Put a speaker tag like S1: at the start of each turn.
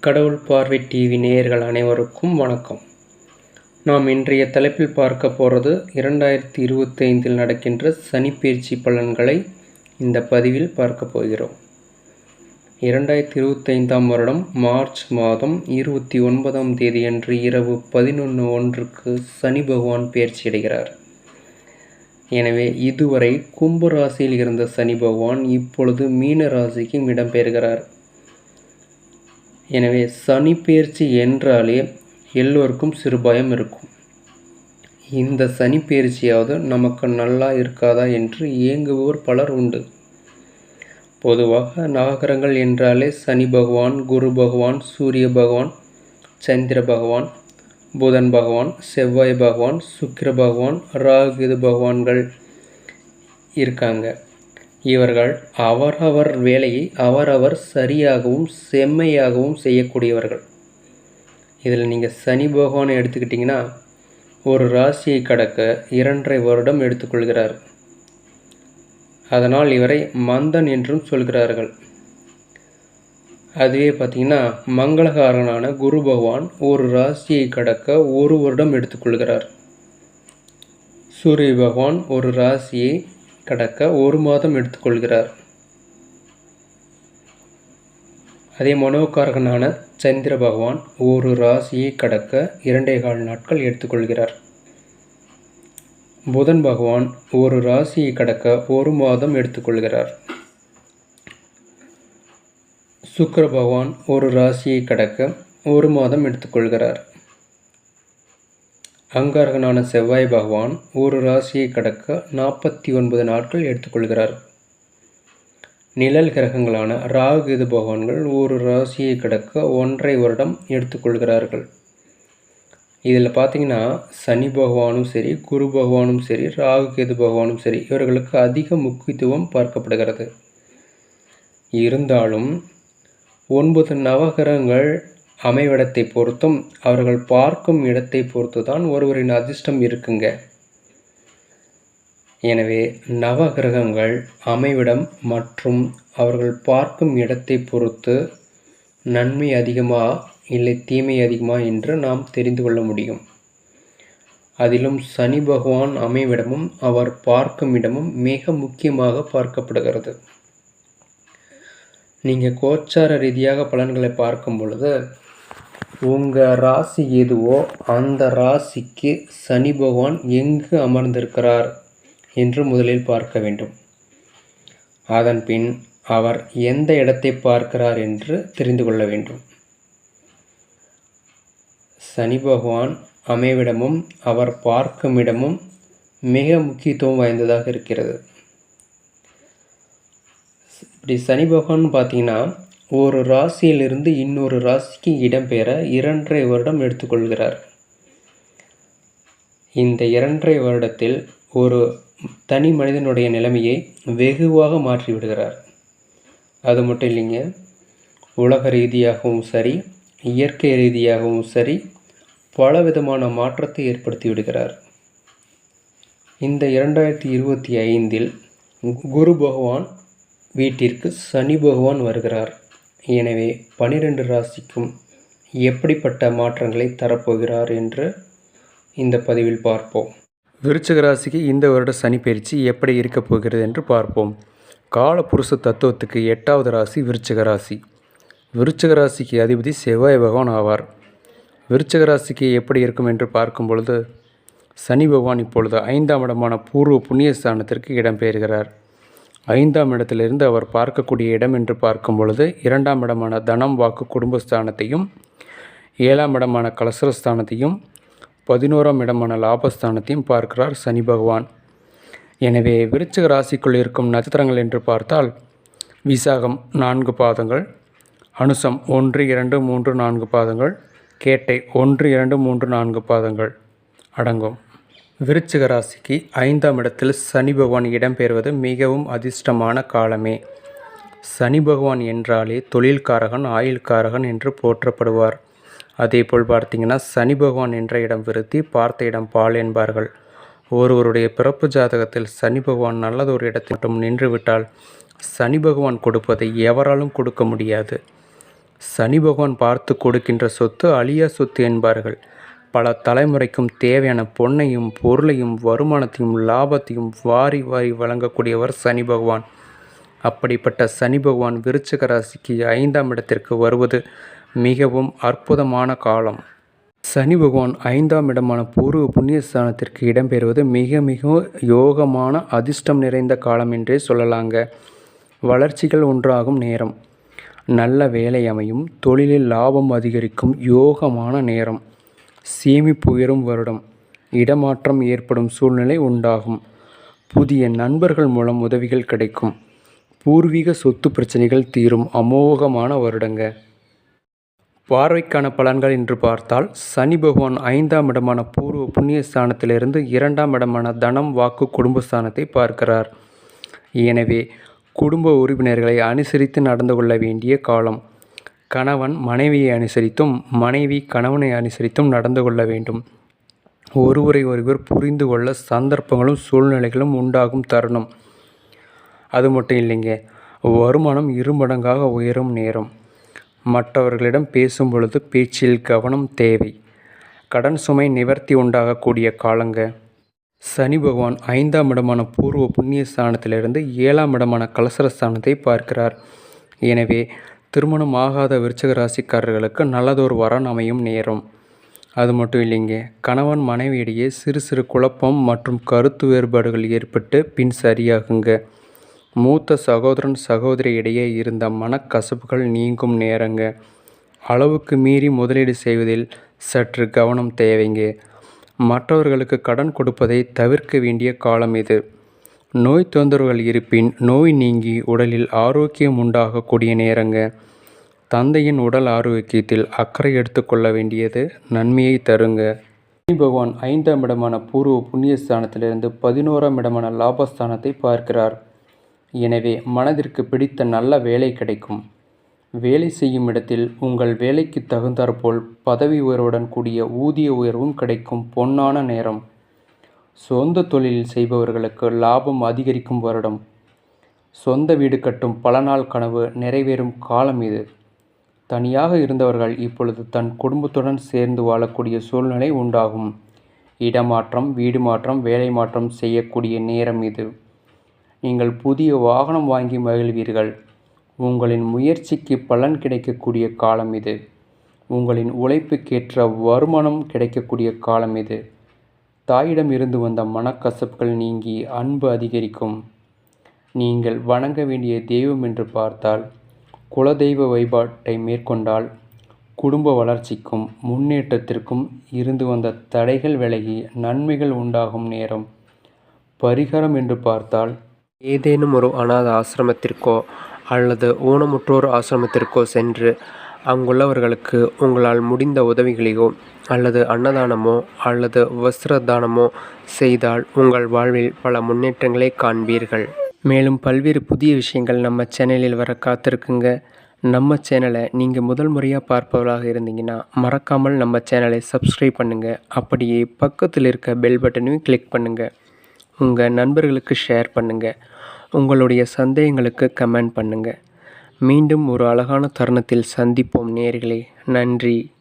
S1: கடவுள் பார்வை டிவி நேயர்கள் அனைவருக்கும் வணக்கம். நாம் இன்றைய தலைப்பில் பார்க்க போகிறது இரண்டாயிரத்தி இருபத்தைந்தில் நடக்கின்ற சனிப்பயிற்சி பலன்களை இந்த பதிவில் பார்க்க போகிறோம். இரண்டாயிரத்தி இருபத்தைந்தாம் வருடம் மார்ச் மாதம் இருபத்தி ஒன்பதாம் தேதியன்று இரவு பதினொன்று ஒன்றுக்கு சனி பகவான் பயிற்சி அடைகிறார். எனவே இதுவரை கும்ப ராசியில் இருந்த சனி பகவான் இப்பொழுது மீன ராசிக்கு இடம்பெறுகிறார் எனவே சனி பெயர்ச்சி என்றாலே எல்லோருக்கும் சிறுபாயம் இருக்கும். இந்த சனி பெயர்ச்சியாவது நமக்கு நல்லா இருக்காதா என்று இயங்குவோர் பலர் உண்டு. பொதுவாக நவகிரகங்கள் என்றாலே சனி பகவான் குரு பகவான் சூரிய பகவான் சந்திர பகவான் புதன் பகவான் செவ்வாய் பகவான் சுக்கிர பகவான் ராகுது பகவான்கள் இருக்காங்க. இவர்கள் அவரவர் வேலையை அவரவர் சரியாகவும் செம்மையாகவும் செய்யக்கூடியவர்கள். இதில் நீங்கள் சனி பகவானை எடுத்துக்கிட்டிங்கன்னா ஒரு ராசியை கடக்க இரண்டரை வருடம் எடுத்துக்கொள்கிறார். அதனால் இவரை மந்தன் என்றும் சொல்கிறார்கள். அதுவே பார்த்திங்கன்னா மங்களகாரனான குரு பகவான் ஒரு ராசியை கடக்க ஒரு வருடம் எடுத்துக்கொள்கிறார் சூரிய பகவான் ஒரு ராசியை கடக்க ஒரு மாதம் எடுத்துக்கொள்கிறார் அதே மனோகாரகனான சந்திர பகவான் ஒரு ராசியை கடக்க இரண்டே கால் நாட்கள் எடுத்துக்கொள்கிறார் புதன் பகவான் ஒரு ராசியை கடக்க ஒரு மாதம் எடுத்துக்கொள்கிறார் சுக்கர பகவான் ஒரு ராசியை கடக்க ஒரு மாதம் எடுத்துக்கொள்கிறார். அங்காரகனான செவ்வாய் பகவான் ஒரு ராசியை கடக்க நாற்பத்தி ஒன்பது நாட்கள் எடுத்துக்கொள்கிறார். நிழல் கிரகங்களான ராகு இது பகவான்கள் ஒரு ராசியை கடக்க ஒன்றை வருடம் எடுத்துக்கொள்கிறார்கள். இதில் பார்த்தீங்கன்னா சனி பகவானும் சரி குரு பகவானும் சரி ராகு கேது பகவானும் சரி இவர்களுக்கு அதிக முக்கியத்துவம் பார்க்கப்படுகிறது. இருந்தாலும் ஒன்பது நவகிரகங்கள் அமைவிடத்தை பொறுத்தும் அவர்கள் பார்க்கும் இடத்தை பொறுத்து தான் ஒருவரின் அதிர்ஷ்டம் இருக்குங்க. எனவே நவகிரகங்கள் அமைவிடம் மற்றும் அவர்கள் பார்க்கும் இடத்தை பொறுத்து நன்மை அதிகமா இல்லை தீமை அதிகமா என்று நாம் தெரிந்து கொள்ள முடியும். அதிலும் சனி பகவான் அமைவிடமும் அவர் பார்க்கும் இடமும் மிக முக்கியமாக பார்க்கப்படுகிறது. நீங்கள் கோச்சார ரீதியாக பலன்களை பார்க்கும் பொழுது உங்கள் ராசி எதுவோ அந்த ராசிக்கு சனி பகவான் எங்கு அமர்ந்திருக்கிறார் என்று முதலில் பார்க்க வேண்டும். அதன் பின் அவர் எந்த இடத்தை பார்க்கிறார் என்று தெரிந்து கொள்ள வேண்டும். சனி பகவான் அமைவிடமும் அவர் பார்க்கும் இடமும் மிக முக்கியத்துவம் வாய்ந்ததாக இருக்கிறது. இப்படி சனி பகவான் பார்த்தீங்கன்னா ஒரு ராசியிலிருந்து இன்னொரு ராசிக்கு இடம்பெயர இரண்டரை வருடம் எடுத்துக்கொள்கிறார். இந்த இரண்டரை வருடத்தில் ஒரு தனி மனிதனுடைய நிலைமையை வெகுவாக மாற்றிவிடுகிறார் அது மட்டும் இல்லைங்க உலக ரீதியாகவும் சரி இயற்கை ரீதியாகவும் சரி பல விதமான மாற்றத்தை ஏற்படுத்தி விடுகிறார். இந்த இரண்டாயிரத்தி இருபத்தி ஐந்தில் குரு பகவான் வீட்டிற்கு சனி பகவான் வருகிறார். எனவே பனிரெண்டு ராசிக்கும் எப்படிப்பட்ட மாற்றங்களை தரப்போகிறார் என்று இந்த பதிவில் பார்ப்போம்.
S2: விருச்சக ராசிக்கு இந்த வருட சனி பயிற்சி எப்படி இருக்கப் போகிறது என்று பார்ப்போம். காலபுருஷ தத்துவத்துக்கு எட்டாவது ராசி விருச்சக ராசி. விருச்சக ராசிக்கு அதிபதி செவ்வாய் பகவான் ஆவார். விருச்சக ராசிக்கு எப்படி இருக்கும் என்று பார்க்கும் பொழுது சனி பகவான் இப்பொழுது ஐந்தாம் இடமான பூர்வ புண்ணிய ஸ்தானத்திற்கு இடம்பெயர்கிறார். ஐந்தாம் இடத்திலிருந்து அவர் பார்க்கக்கூடிய இடம் என்று பார்க்கும் பொழுது இரண்டாம் இடமான தனம் வாக்கு குடும்பஸ்தானத்தையும் ஏழாம் இடமான கலசரஸ்தானத்தையும் பதினோராம் இடமான லாபஸ்தானத்தையும் பார்க்கிறார் சனி பகவான். எனவே விருச்சிக ராசிக்குள் இருக்கும் நட்சத்திரங்கள் என்று பார்த்தால் விசாகம் நான்கு பாதங்கள் அனுசம் ஒன்று இரண்டு மூன்று நான்கு பாதங்கள் கேட்டை ஒன்று இரண்டு மூன்று நான்கு பாதங்கள் அடங்கும். விருச்சிக ராசிக்கு ஐந்தாம் இடத்தில் சனி பகவான் இடம்பெறுவது மிகவும் அதிர்ஷ்டமான காலமே. சனி பகவான் என்றாலே தொழில்காரகன் ஆயுள்காரகன் என்று போற்றப்படுவார். அதே போல் பார்த்தீங்கன்னா சனி பகவான் என்ற இடம் விருத்தி பார்த்த இடம் பால் என்பார்கள். ஒருவருடைய பிறப்பு ஜாதகத்தில் சனி பகவான் நல்லதொரு இடத்தில் மட்டும் நின்றுவிட்டால் சனி பகவான் கொடுப்பதை எவராலும் கொடுக்க முடியாது. சனி பகவான் பார்த்து கொடுக்கின்ற சொத்து அழியா சொத்து என்பார்கள். பல தலைமுறைக்கும் தேவையான பொன்னையும் பொருளையும் வருமானத்தையும் லாபத்தையும் வாரி வாரி வழங்கக்கூடியவர் சனி பகவான். அப்படிப்பட்ட சனி பகவான் விருச்சிக ராசிக்கு ஐந்தாம் இடத்திற்கு வருவது மிகவும் அற்புதமான காலம். சனி பகவான் ஐந்தாம் இடமான பூர்வ புண்ணியஸ்தானத்திற்கு இடம்பெறுவது மிக மிக யோகமான அதிர்ஷ்டம் நிறைந்த காலம் என்றே சொல்லலாங்க. வளர்ச்சிகள் ஒன்றாகும் நேரம். நல்ல வேலை அமையும் தொழிலில் லாபம் அதிகரிக்கும் யோகமான நேரம். சேமிப்பு உயரும் வருடம். இடமாற்றம் ஏற்படும் சூழ்நிலை உண்டாகும். புதிய நண்பர்கள் மூலம் உதவிகள் கிடைக்கும். பூர்வீக சொத்து பிரச்சனைகள் தீரும் அமோகமான வருடங்க. பார்வைக்கான பலன்கள் என்று பார்த்தால் சனி பகவான் ஐந்தாம் இடமான பூர்வ புண்ணிய ஸ்தானத்திலிருந்து இரண்டாம் இடமான தனம் வாக்கு குடும்பஸ்தானத்தை பார்க்கிறார். எனவே குடும்ப உறுப்பினர்களை அனுசரித்து நடந்து கொள்ள வேண்டிய காலம். கணவன் மனைவியை அனுசரித்தும் மனைவி கணவனை அனுசரித்தும் நடந்து கொள்ள வேண்டும். ஒருவரை ஒருவர் புரிந்து கொள்ள சந்தர்ப்பங்களும் சூழ்நிலைகளும் உண்டாகும் தருணம். அது மட்டும் இல்லைங்க வருமானம் இருமடங்காக உயரும் நேரம். மற்றவர்களிடம் பேசும் பொழுது பேச்சில் கவனம் தேவை. கடன் சுமை நிவர்த்தி உண்டாகக்கூடிய காலங்க. சனி பகவான் ஐந்தாம் இடமான பூர்வ புண்ணிய ஸ்தானத்திலிருந்து ஏழாம் இடமான கலசர ஸ்தானத்தை பார்க்கிறார். எனவே திருமணம் ஆகாத விருச்சக ராசிக்காரர்களுக்கு நல்லதொரு வரன் அமையும் நேரம். அது மட்டும் இல்லைங்க. கணவன் மனைவியிடையே சிறு சிறு குழப்பம் மற்றும் கருத்து வேறுபாடுகள் ஏற்பட்டு பின் சரியாகுங்க. மூத்த சகோதரன் சகோதரி இடையே இருந்த மனக்கசப்புகள் நீங்கும் நேரங்க. அளவுக்கு மீறி முதலீடு செய்வதில் சற்று கவனம் தேவைங்க. மற்றவர்களுக்கு கடன் கொடுப்பதை தவிர்க்க வேண்டிய காலம் இது. நோய் தொந்தரவுகள் இருப்பின் நோய் நீங்கி உடலில் ஆரோக்கியம் உண்டாகக்கூடிய நேரங்க. தந்தையின் உடல் ஆரோக்கியத்தில் அக்கறை எடுத்துக்கொள்ள வேண்டியது நன்மையை தருங்க. சனி பகவான் ஐந்தாம் இடமான பூர்வ புண்ணியஸ்தானத்திலிருந்து பதினோராம் இடமான லாபஸ்தானத்தை பார்க்கிறார். எனவே மனதிற்கு பிடித்த நல்ல வேலை கிடைக்கும். வேலை செய்யும் இடத்தில் உங்கள் வேலைக்கு தகுந்தாற்போல் பதவி உயர்வுடன் கூடிய ஊதிய உயர்வும் கிடைக்கும் பொன்னான நேரம். சொந்த தொழில் செய்பவர்களுக்கு லாபம் அதிகரிக்கும் வருடம். சொந்த வீடு கட்டும் பல நாள் கனவு நிறைவேறும் காலம் இது. தனியாக இருந்தவர்கள் இப்பொழுது தன் குடும்பத்துடன் சேர்ந்து வாழக்கூடிய சூழ்நிலை உண்டாகும். இடமாற்றம் வீடு மாற்றம் வேலை மாற்றம் செய்யக்கூடிய நேரம் இது. நீங்கள் புதிய வாகனம் வாங்கி மகிழ்வீர்கள். உங்களின் முயற்சிக்கு பலன் கிடைக்கக்கூடிய காலம் இது. உங்களின் உழைப்புக்கேற்ற வருமானம் கிடைக்கக்கூடிய காலம் இது. தாயிடம் இருந்து வந்த மனக்கசப்புகள் நீங்கி அன்பு அதிகரிக்கும். நீங்கள் வணங்க வேண்டிய தெய்வம் என்று பார்த்தால் குலதெய்வ வழிபாட்டை மேற்கொண்டால் குடும்ப வளர்ச்சிக்கும் முன்னேற்றத்திற்கும் இருந்து வந்த தடைகள் விலகி நன்மைகள் உண்டாகும் நேரம். பரிகாரம் என்று பார்த்தால்
S1: ஏதேனும் ஒரு அநாத ஆசிரமத்திற்கோ அல்லது ஊனமுற்றோர் ஆசிரமத்திற்கோ சென்று அங்குள்ளவர்களுக்கு உங்களால் முடிந்த உதவிகளையோ அல்லது அன்னதானமோ அல்லது வஸ்திர தானமோ செய்தால் உங்கள் வாழ்வில் பல முன்னேற்றங்களை காண்பீர்கள். மேலும் பல்வேறு புதிய விஷயங்கள் நம்ம சேனலில் வர காத்திருக்குங்க. நம்ம சேனலை நீங்கள் முதல் முறையாக பார்ப்பவராக இருந்தீங்கன்னா மறக்காமல் நம்ம சேனலை சப்ஸ்கிரைப் பண்ணுங்கள் அப்படியே பக்கத்தில் இருக்க பெல் பட்டனையும் கிளிக் பண்ணுங்கள் உங்கள் நண்பர்களுக்கு ஷேர் பண்ணுங்கள் உங்களுடைய சந்தேகங்களுக்கு கமெண்ட் பண்ணுங்கள் மீண்டும் ஒரு அழகான தருணத்தில் சந்திப்போம் நேர்களே நன்றி.